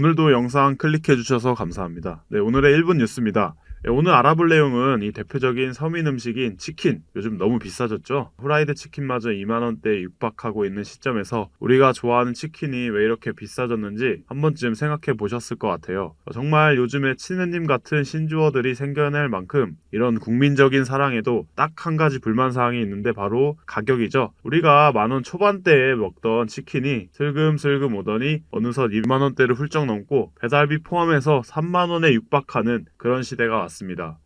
오늘도 영상 클릭해 주셔서 감사합니다. 네, 오늘의 1분 뉴스입니다. 네, 오늘 알아볼 내용은 이 대표적인 서민 음식인 치킨. 요즘 너무 비싸졌죠? 후라이드 치킨마저 2만원대에 육박하고 있는 시점에서 우리가 좋아하는 치킨이 왜 이렇게 비싸졌는지 한 번쯤 생각해 보셨을 것 같아요. 어, 정말 요즘에 치느님 같은 신주어들이 생겨날 만큼 이런 국민적인 사랑에도 딱 한 가지 불만사항이 있는데 바로 가격이죠. 우리가 만원 초반대에 먹던 치킨이 슬금슬금 오더니 어느덧 2만원대를 훌쩍 넘고 배달비 포함해서 3만원에 육박하는 그런 시대가.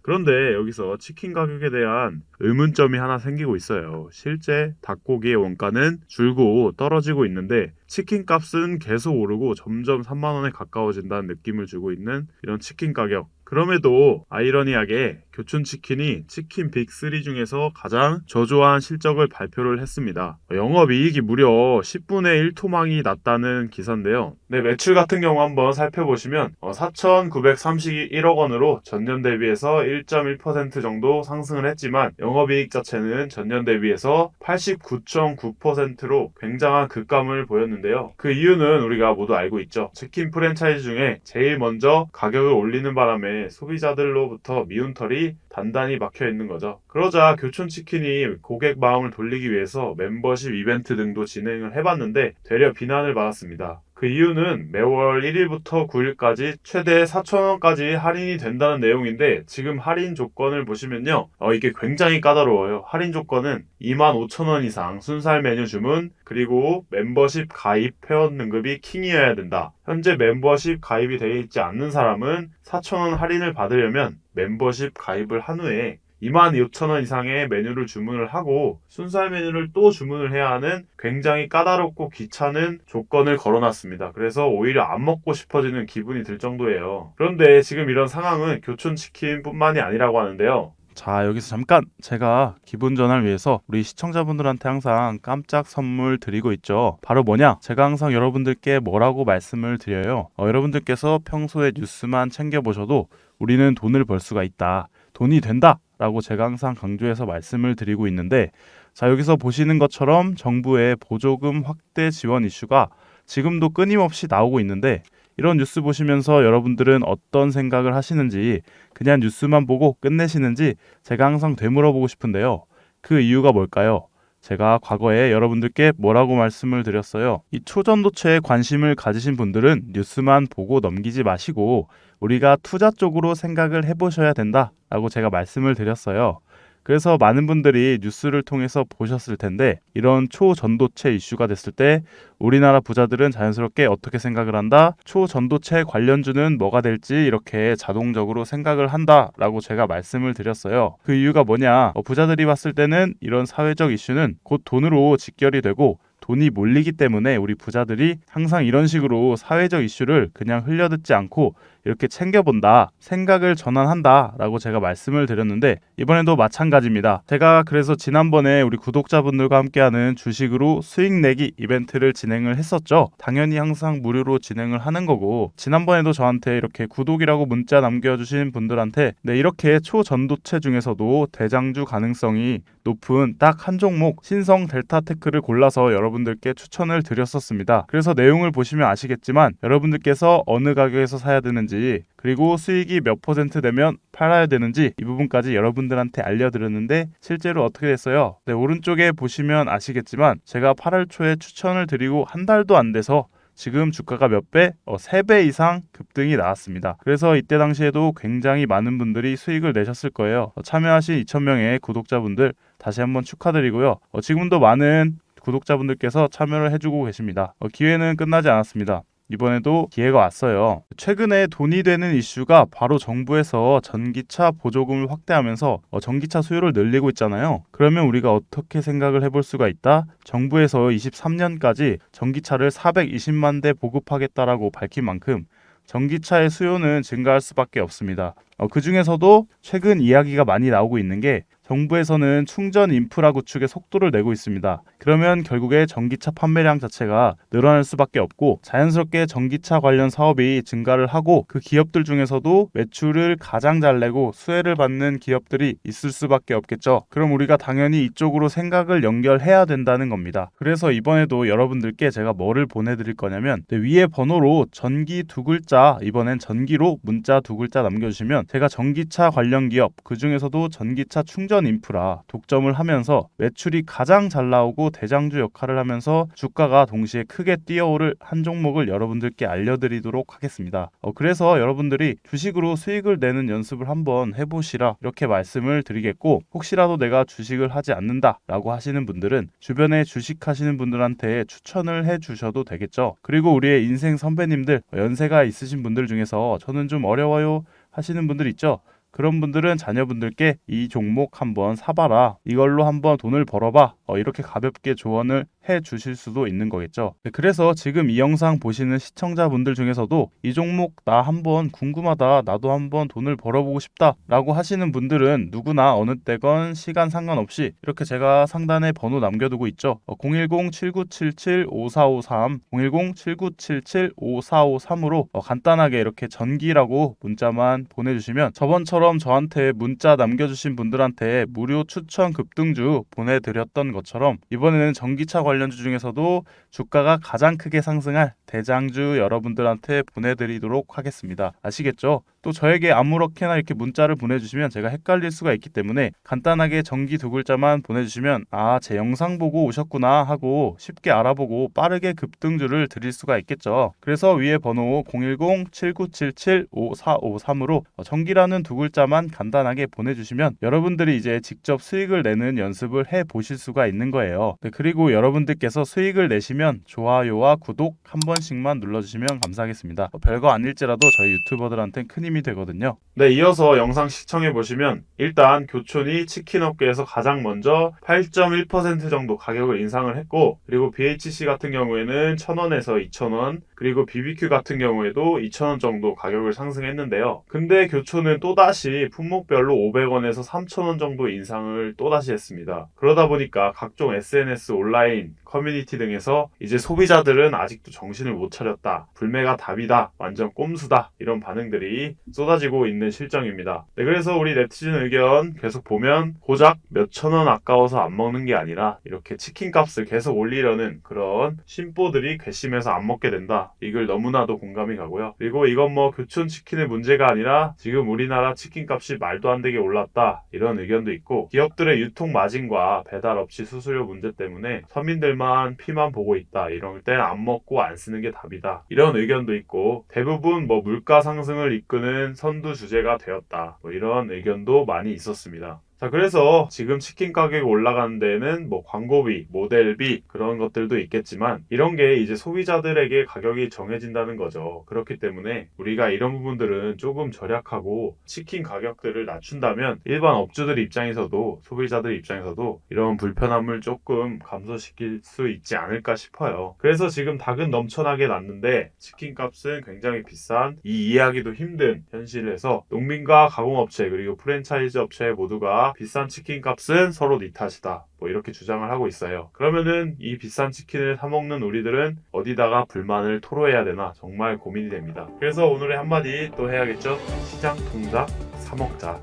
그런데 여기서 치킨 가격에 대한 의문점이 하나 생기고 있어요. 실제 닭고기의 원가는 줄고 떨어지고 있는데 치킨 값은 계속 오르고 점점 3만원에 가까워진다는 느낌을 주고 있는 이런 치킨 가격. 그럼에도 아이러니하게 교촌치킨이 치킨 빅3 중에서 가장 저조한 실적을 발표를 했습니다. 영업이익이 무려 10분의 1 토막이 났다는 기사인데요. 네, 매출 같은 경우 한번 살펴보시면 4,931억 원으로 전년 대비해서 1.1% 정도 상승을 했지만 영업이익 자체는 전년 대비해서 89.9%로 굉장한 급감을 보였는데요. 그 이유는 우리가 모두 알고 있죠. 치킨 프랜차이즈 중에 제일 먼저 가격을 올리는 바람에 소비자들로부터 미운 털이 단단히 막혀 있는 거죠. 그러자 교촌치킨이 고객 마음을 돌리기 위해서 멤버십 이벤트 등도 진행을 해봤는데 되려 비난을 받았습니다. 그 이유는 매월 1일부터 9일까지 최대 4,000원까지 할인이 된다는 내용인데 지금 할인 조건을 보시면요. 어, 이게 굉장히 까다로워요. 할인 조건은 25,000원 이상 순살 메뉴 주문 그리고 멤버십 가입 회원 등급이 킹이어야 된다. 현재 멤버십 가입이 되어 있지 않는 사람은 4,000원 할인을 받으려면 멤버십 가입을 한 후에 26,000원 이상의 메뉴를 주문을 하고 순살 메뉴를 또 주문을 해야 하는 굉장히 까다롭고 귀찮은 조건을 걸어놨습니다. 그래서 오히려 안 먹고 싶어지는 기분이 들 정도예요. 그런데 지금 이런 상황은 교촌치킨뿐만이 아니라고 하는데요. 자, 여기서 잠깐 제가 기분 전환을 위해서 우리 시청자분들한테 항상 깜짝 선물 드리고 있죠. 바로 뭐냐? 제가 항상 여러분들께 뭐라고 말씀을 드려요. 어, 여러분들께서 평소에 뉴스만 챙겨보셔도 우리는 돈을 벌 수가 있다. 돈이 된다. 라고 제가 항상 강조해서 말씀을 드리고 있는데 자, 여기서 보시는 것처럼 정부의 보조금 확대 지원 이슈가 지금도 끊임없이 나오고 있는데 이런 뉴스 보시면서 여러분들은 어떤 생각을 하시는지 그냥 뉴스만 보고 끝내시는지 제가 항상 되물어보고 싶은데요. 그 이유가 뭘까요? 제가 과거에 여러분들께 뭐라고 말씀을 드렸어요. 이 초전도체에 관심을 가지신 분들은 뉴스만 보고 넘기지 마시고 우리가 투자 쪽으로 생각을 해보셔야 된다 라고 제가 말씀을 드렸어요. 그래서 많은 분들이 뉴스를 통해서 보셨을 텐데 이런 초전도체 이슈가 됐을 때 우리나라 부자들은 자연스럽게 어떻게 생각을 한다? 초전도체 관련주는 뭐가 될지 이렇게 자동적으로 생각을 한다 라고 제가 말씀을 드렸어요. 그 이유가 뭐냐? 어, 부자들이 봤을 때는 이런 사회적 이슈는 곧 돈으로 직결이 되고 돈이 몰리기 때문에 우리 부자들이 항상 이런 식으로 사회적 이슈를 그냥 흘려듣지 않고 이렇게 챙겨본다, 생각을 전환한다 라고 제가 말씀을 드렸는데 이번에도 마찬가지입니다. 제가 그래서 지난번에 우리 구독자분들과 함께하는 주식으로 수익 내기 이벤트를 진행을 했었죠. 당연히 항상 무료로 진행을 하는 거고 지난번에도 저한테 이렇게 구독이라고 문자 남겨주신 분들한테 네 이렇게 초전도체 중에서도 대장주 가능성이 높은 딱 한 종목 신성 델타테크를 골라서 여러분들께 추천을 드렸었습니다. 그래서 내용을 보시면 아시겠지만 여러분들께서 어느 가격에서 사야 되는지 그리고 수익이 몇 퍼센트 되면 팔아야 되는지 이 부분까지 여러분들한테 알려드렸는데 실제로 어떻게 됐어요? 네, 오른쪽에 보시면 아시겠지만 제가 8월 초에 추천을 드리고 한 달도 안 돼서 지금 주가가 몇 배? 어, 3배 이상 급등이 나왔습니다. 그래서 이때 당시에도 굉장히 많은 분들이 수익을 내셨을 거예요. 어, 참여하신 2,000명의 구독자분들 다시 한번 축하드리고요. 어, 지금도 많은 구독자분들께서 참여를 해주고 계십니다. 어, 기회는 끝나지 않았습니다. 이번에도 기회가 왔어요. 최근에 돈이 되는 이슈가 바로 정부에서 전기차 보조금을 확대하면서 어, 전기차 수요를 늘리고 있잖아요. 그러면 우리가 어떻게 생각을 해볼 수가 있다? 정부에서 23년까지 전기차를 420만 대 보급하겠다라고 밝힌 만큼 전기차의 수요는 증가할 수밖에 없습니다. 어, 그 중에서도 최근 이야기가 많이 나오고 있는 게 정부에서는 충전 인프라 구축에 속도를 내고 있습니다. 그러면 결국에 전기차 판매량 자체가 늘어날 수밖에 없고 자연스럽게 전기차 관련 사업이 증가를 하고 그 기업들 중에서도 매출을 가장 잘 내고 수혜를 받는 기업들이 있을 수밖에 없겠죠. 그럼 우리가 당연히 이쪽으로 생각을 연결해야 된다는 겁니다. 그래서 이번에도 여러분들께 제가 뭐를 보내드릴 거냐면 네, 위에 번호로 전기 두 글자 이번엔 전기로 문자 두 글자 남겨주시면 제가 전기차 관련 기업 그 중에서도 전기차 충전 인프라 독점을 하면서 매출이 가장 잘 나오고 대장주 역할을 하면서 주가가 동시에 크게 뛰어오를 한 종목을 여러분들께 알려드리도록 하겠습니다. 어, 그래서 여러분들이 주식으로 수익을 내는 연습을 한번 해보시라 이렇게 말씀을 드리겠고 혹시라도 내가 주식을 하지 않는다 라고 하시는 분들은 주변에 주식하시는 분들한테 추천을 해주셔도 되겠죠. 그리고 우리의 인생 선배님들 연세가 있으신 분들 중에서 저는 좀 어려워요 하시는 분들 있죠. 그런 분들은 자녀분들께 이 종목 한번 사봐라. 이걸로 한번 돈을 벌어봐. 어, 이렇게 가볍게 조언을 해 주실 수도 있는 거겠죠. 네, 그래서 지금 이 영상 보시는 시청자분들 중에서도 이 종목 나 한번 궁금하다. 나도 한번 돈을 벌어보고 싶다. 라고 하시는 분들은 누구나 어느 때건 시간 상관없이 이렇게 제가 상단에 번호 남겨두고 있죠. 어, 010-7977-5453, 010-7977-5453으로 어, 간단하게 이렇게 전기라고 문자만 보내주시면 저번처럼 저한테 문자 남겨주신 분들한테 무료 추천 급등주 보내드렸던 것처럼 이번에는 전기차 관련 주 중에서도 주가가 가장 크게 상승할 대장주 여러분들한테 보내드리도록 하겠습니다. 아시겠죠? 또 저에게 아무렇게나 이렇게 문자를 보내주시면 제가 헷갈릴 수가 있기 때문에 간단하게 전기 두 글자만 보내주시면 아, 제 영상 보고 오셨구나 하고 쉽게 알아보고 빠르게 급등주를 드릴 수가 있겠죠. 그래서 위에 번호 010-7977-5453으로 전기라는 두 글자만 간단하게 보내주시면 여러분들이 이제 직접 수익을 내는 연습을 해 보실 수가 있는 거예요. 네, 그리고 여러분들께서 수익을 내시면 좋아요와 구독 한 번씩만 눌러주시면 감사하겠습니다. 어, 별거 아닐지라도 저희 유튜버들한테는 큰 힘이 되거든요. 네, 이어서 영상 시청해 보시면 일단 교촌이 치킨 업계에서 가장 먼저 8.1% 정도 가격을 인상을 했고 그리고 BHC 같은 경우에는 1,000원에서 2,000원 그리고 BBQ 같은 경우에도 2,000원 정도 가격을 상승했는데요. 근데 교촌은 또다시 품목별로 500원에서 3,000원 정도 인상을 또다시 했습니다. 그러다 보니까 각종 SNS 온라인 커뮤니티 등에서 이제 소비자들은 아직도 정신을 못 차렸다. 불매가 답이다. 완전 꼼수다. 이런 반응들이 쏟아지고 있는 실정입니다. 네, 그래서 우리 네티즌 의견 계속 보면 고작 몇천 원 아까워서 안 먹는 게 아니라 이렇게 치킨 값을 계속 올리려는 그런 심보들이 괘씸해서 안 먹게 된다. 이글 너무나도 공감이 가고요. 그리고 이건 뭐 교촌 치킨의 문제가 아니라 지금 우리나라 치킨 값이 말도 안 되게 올랐다. 이런 의견도 있고 기업들의 유통 마진과 배달 업체 수수료 문제 때문에 서민들 만 피만 보고 있다. 이럴 땐 안 먹고 안 쓰는 게 답이다. 이런 의견도 있고 대부분 뭐 물가 상승을 이끄는 선두 주제가 되었다. 뭐 이런 의견도 많이 있었습니다. 자, 그래서 지금 치킨 가격이 올라가는 데는 뭐 광고비, 모델비 그런 것들도 있겠지만 이런 게 이제 소비자들에게 가격이 정해진다는 거죠. 그렇기 때문에 우리가 이런 부분들은 조금 절약하고 치킨 가격들을 낮춘다면 일반 업주들 입장에서도 소비자들 입장에서도 이런 불편함을 조금 감소시킬 수 있지 않을까 싶어요. 그래서 지금 닭은 넘쳐나게 났는데 치킨 값은 굉장히 비싼 이 이해하기도 힘든 현실에서 농민과 가공업체 그리고 프랜차이즈 업체 모두가 비싼 치킨 값은 서로 네 탓이다. 뭐 이렇게 주장을 하고 있어요. 그러면은 이 비싼 치킨을 사 먹는 우리들은 어디다가 불만을 토로해야 되나 정말 고민이 됩니다. 그래서 오늘의 한마디 또 해야겠죠? 시장 통닭 사 먹자.